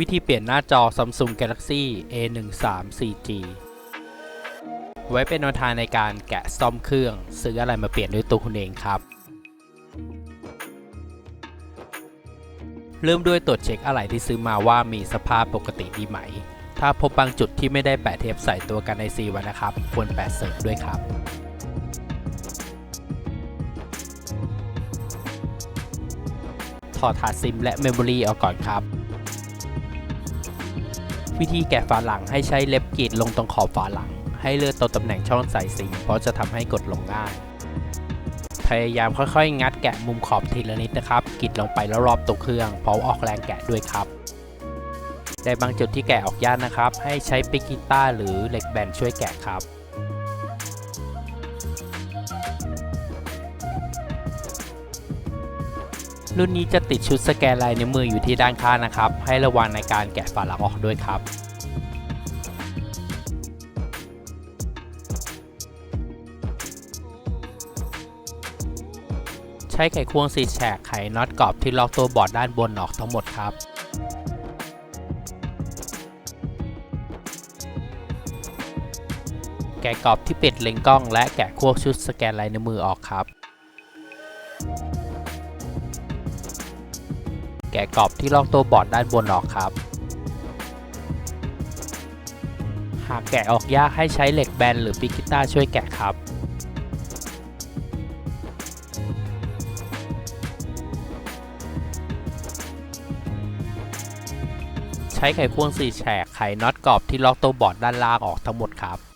วิธีเปลี่ยนหน้าจอ Samsung Galaxy A13 4G ไว้เป็นแนวทางในการแกะซ่อมเครื่อง ซื้ออะไรมาเปลี่ยนด้วยตัวคุณเองครับ เริ่มด้วยตรวจเช็คอะไหล่ที่ซื้อมาว่ามีสภาพปกติดีไหม ถ้าพบบางจุดที่ไม่ได้แปะเทปใส่ตัวกันในซีไว้นะครับ ควรแปะเสริมด้วยครับถอดถาดซิมและเมมโมรีออกก่อนครับ วิธีแกะฝาหลังให้ใช้เล็บกรีดลงตรงขอบฝาหลัง ให้เลือดตัวตำแหน่งช่องใส่ซิมเพราะจะทำให้กดลงง่าย พยายามค่อยๆ งัดแกะมุมขอบทีละนิดนะครับกรีดลงไปแล้วรอบตัวเครื่องเพร้อมออกแรงแกะด้วยครับในบางจุดที่แกะออกยากนะครับ ให้ใช้ปิกกีต้าหรือเหล็กแบนช่วยแกะครับ รุ่นนี้จะติดชุดสแกนลายนิ้วมืออยู่ที่ด้านข้างนะครับ ให้ระวังในการแกะฝาหลังออกด้วยครับใช้ไขควงสีแฉกไขน็อตกรอบที่ล็อกตัวบอร์ดด้านบนออกทั้งหมดครับ แกะกรอบที่ปิดเลนกล้องและแกะควกชุดสแกนลายนิ้วมือออกครับ แกะกรอบที่ล็อกตัวบอร์ดด้านบนออกครับ หากแกะออกยากให้ใช้เหล็กแบนหรือปิกิต้าช่วยแกะครับใช้ไขควงสี่แฉกไขน็อตกรอบที่ล็อกตัวบอร์ดด้านล่างออกทั้งหมดครับ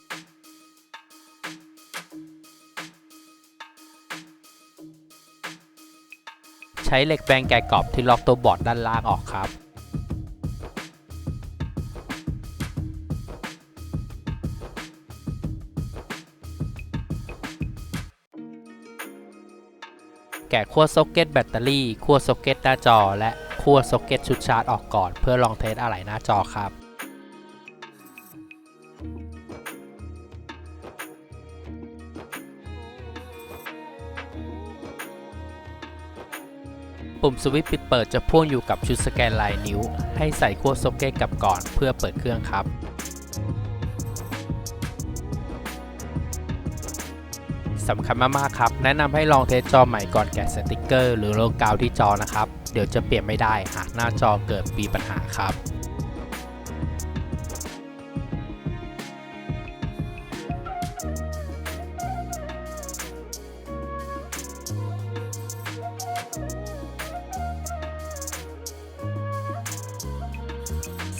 ช้เหล็กแปลงแกะกรอบที่ล็อกตัวบอร์ดด้านล่างออกครับ แกะขั้วซ็อกเก็ตแบตเตอรี่ขั้วซ็อกเก็ตหน้าจอ และขั้วซ็อกเก็ตชุดชาร์จออกก่อน เพื่อลองเทสอะไหล่หน้าจอครับ ปุ่มสวิตช์ปิดเปิดจะพ่วงอยู่กับชุดสแกนลายนิ้ว ให้ใส่ขั้วซ็อกเก็ตกลับก่อนเพื่อเปิดเครื่องครับ สำคัญมากๆครับ แนะนำให้ลองเทสจอใหม่ก่อนแกะสติกเกอร์ หรือโลกาวที่จอนะครับ เดี๋ยวจะเปลี่ยนไม่ได้หากหน้าจอเกิดมีปัญหาครับ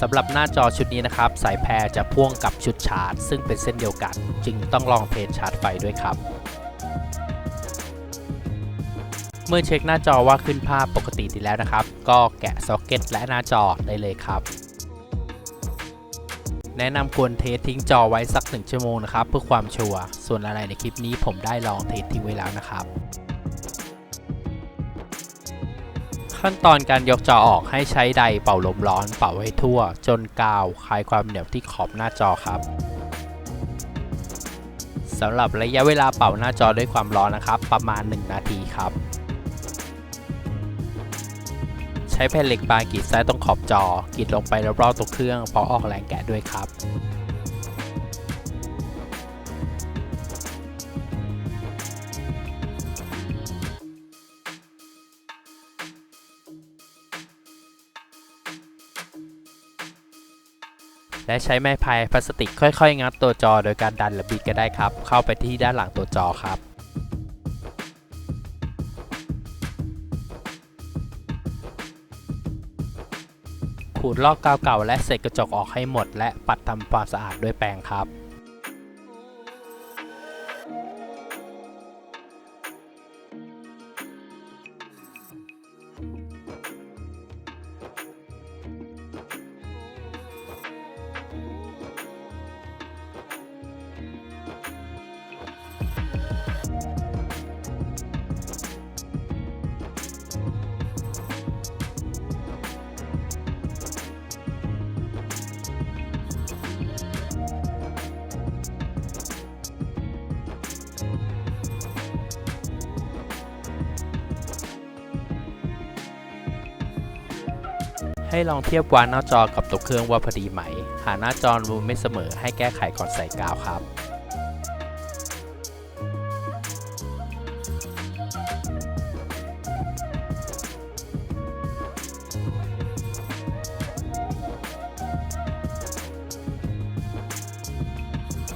สำหรับหน้าจอชุดนี้นะครับ สายแพรจะพ่วงกับชุดชาร์จ ซึ่งเป็นเส้นเดียวกัน จึงต้องลองเทสชาร์จไฟด้วยครับ เมื่อเช็คหน้าจอว่าขึ้นภาพปกติดีแล้วนะครับ ก็แกะซ็อกเก็ตและหน้าจอได้เลยครับ แนะนำควรเทสทิ้งจอไว้สัก 1 ชั่วโมงนะครับ เพื่อความชัวร์ส่วนอะไรในคลิปนี้ผมได้ลองเทสทิ้งไว้แล้วนะครับ ขั้นตอนการยกจอออกให้ใช้ไดเป่าลมร้อนเป่าให้ทั่ว จนกาวคลายความเหนียวที่ขอบหน้าจอครับสำหรับระยะเวลาเป่าหน้าจอด้วยความร้อนนะครับ ประมาณ 1 นาทีครับ ใช้แผ่นเหล็กบางกรีดซ้ายตรงขอบจอกรีดลงไปรอบๆตัวเครื่องเพราะออกแรงแกะด้วยครับ และใช้ไม้พายพลาสติกค่อยๆ งัดตัวจอโดยการดันหรือบิดก็ได้ครับ เข้าไปที่ด้านหลังตัวจอครับขูดลอกกาวเก่าและเศษกระจกออกให้หมด และปัดทำความสะอาดด้วยแปรงครับ ให้ลองเทียบวางหน้าจอกับตัวเครื่องว่าพอดีไหม หาหน้าจอรูไม่เสมอให้แก้ไขก่อนใส่กาวครับ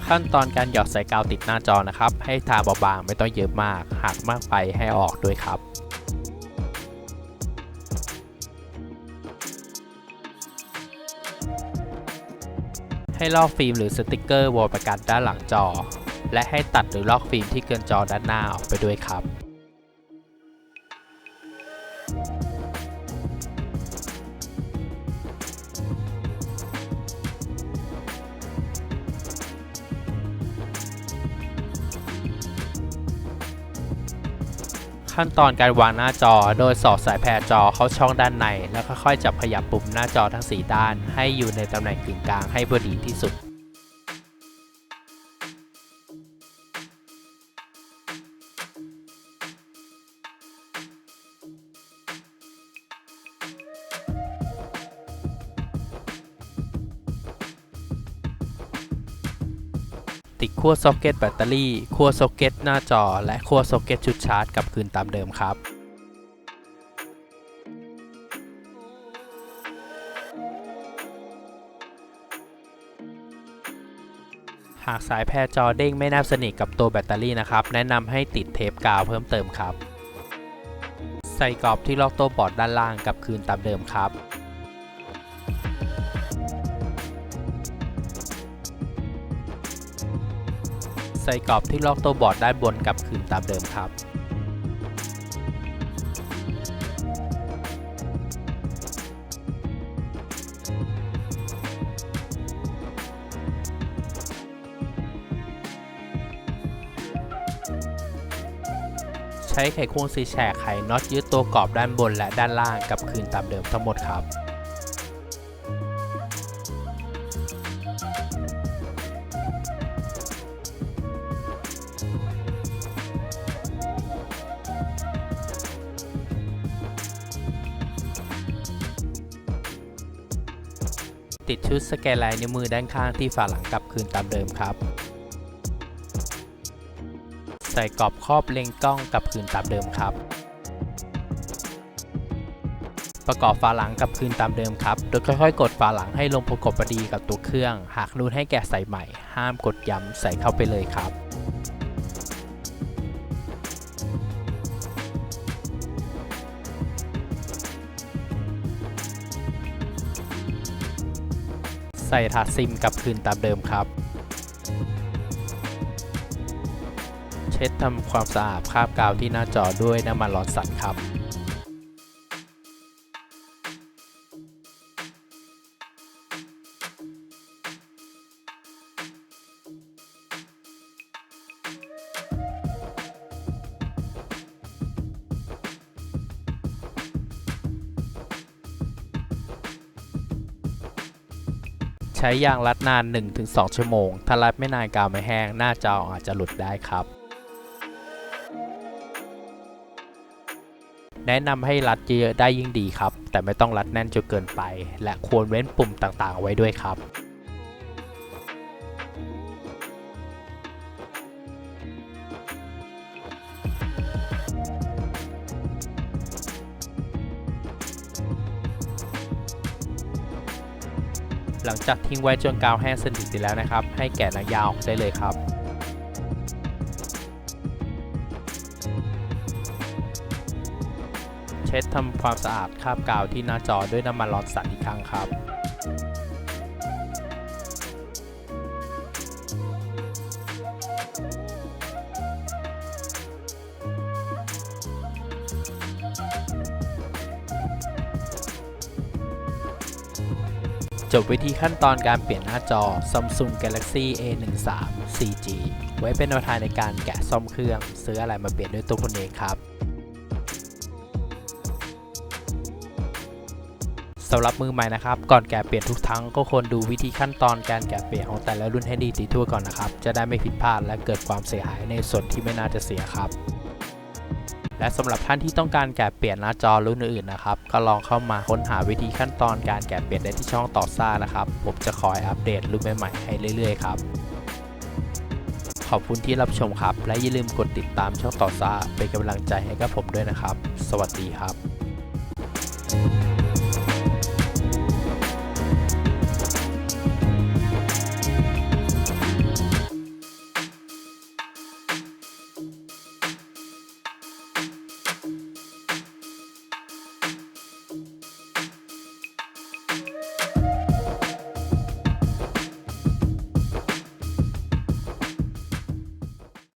ขั้นตอนการหยอดใส่กาวติดหน้าจอนะครับ ให้ทาเบาๆไม่ต้องเยอะมาก หากมากไปให้ออกด้วยครับ ให้ลอกฟิล์มหรือสติกเกอร์วอลประกันด้านหลังจอ และให้ตัดหรือลอกฟิล์มที่เกินจอด้านหน้าออกไปด้วยครับ ขั้นตอนการวางหน้าจอ โดยสอดสายแพรจอเข้าช่องด้านใน แล้วค่อยๆจับขยับปุ่มหน้าจอทั้ง 4 ด้าน ให้อยู่ในตำแหน่งกึ่งกลางให้พอดีที่สุด ติดขั้วซ็อกเก็ตแบตเตอรี่ขั้วซ็อกเก็ตหน้าจอ และขั้วซ็อกเก็ตชุดชาร์จกลับคืนตามเดิมครับหากสายแพรจอเด้งไม่แนบสนิทกับตัวแบตเตอรี่นะครับ แนะนำให้ติดเทปกาวเพิ่มเติมครับ ใส่กรอบที่ล็อกตัวบอร์ดด้านล่างกลับคืนตามเดิมครับ ส่กรอบที่ล็อกตัวบอร์ดด้านบนกลับคืนตามเดิมครับ ใช้ไขควงสีแฉกไขน็อตยึดตัวกรอบด้านบนและด้านล่างกลับคืนตามเดิมทั้งหมดครับ ติดชุดสแกนลายนิ้วมือด้านข้างที่ฝาหลังกลับคืนตามเดิมครับ ใส่กรอบครอบเลงกล้องกลับคืนตามเดิมครับ ประกอบฝาหลังกลับคืนตามเดิมครับ โดยค่อยๆ กดฝาหลังให้ลงประกบพอดีกับตัวเครื่อง หากรูนให้แกะใส่ใหม่ ห้ามกดย้ำใส่เข้าไปเลยครับ ใส่ถาดซิมกลับคืนตามเดิมครับ เช็ดทำความสะอาดคราบกาวที่หน้าจอด้วยน้ำมันร้อนสัตว์ครับ ใช้ยางรัดนาน 1-2 ชั่วโมง ถ้ารัดไม่นานกาวไม่แห้ง หน้าจออาจจะหลุดได้ครับ แนะนำให้รัดเยอะๆได้ยิ่งดีครับ แต่ไม่ต้องรัดแน่นจนเกินไป และควรเว้นปุ่มต่างๆ ไว้ด้วยครับ หลังจากทิ้งไว้จนกาวแห้งสนิทดีแล้วนะครับ ให้แกะหนังยางออกได้เลยครับเช็ดทำความสะอาดคราบกาวที่หน้าจอด้วยน้ำมันร้อนสัตว์อีกครั้งครับ จบวิธีขั้นตอนการเปลี่ยนหน้าจอ Samsung Galaxy A13 4G ไว้เป็นแนวทางในการแกะซ่อมเครื่อง ซื้ออะไรมาเปลี่ยนด้วยตัวคุณเองครับสำหรับมือใหม่นะครับ ก่อนแกะเปลี่ยนทุกครั้งก็ควรดูวิธีขั้นตอนการแกะเปลี่ยนของแต่ละรุ่นให้ดีตีทั่วก่อนนะครับ จะได้ไม่ผิดพลาดและเกิดความเสียหายในส่วนที่ไม่น่าจะเสียครับ และสำหรับท่านที่ต้องการแกะเปลี่ยนหน้าจอรุ่นอื่นๆนะครับ ก็ลองเข้ามาค้นหาวิธีขั้นตอนการแกะเปลี่ยนได้ที่ช่องต่อซ่านะครับ ผมจะคอยอัปเดตรุ่นใหม่ๆให้เรื่อยๆครับ ขอบคุณที่รับชมครับ และอย่าลืมกดติดตามช่องต่อซ่าเป็นกำลังใจให้กับผมด้วยนะครับ สวัสดีครับ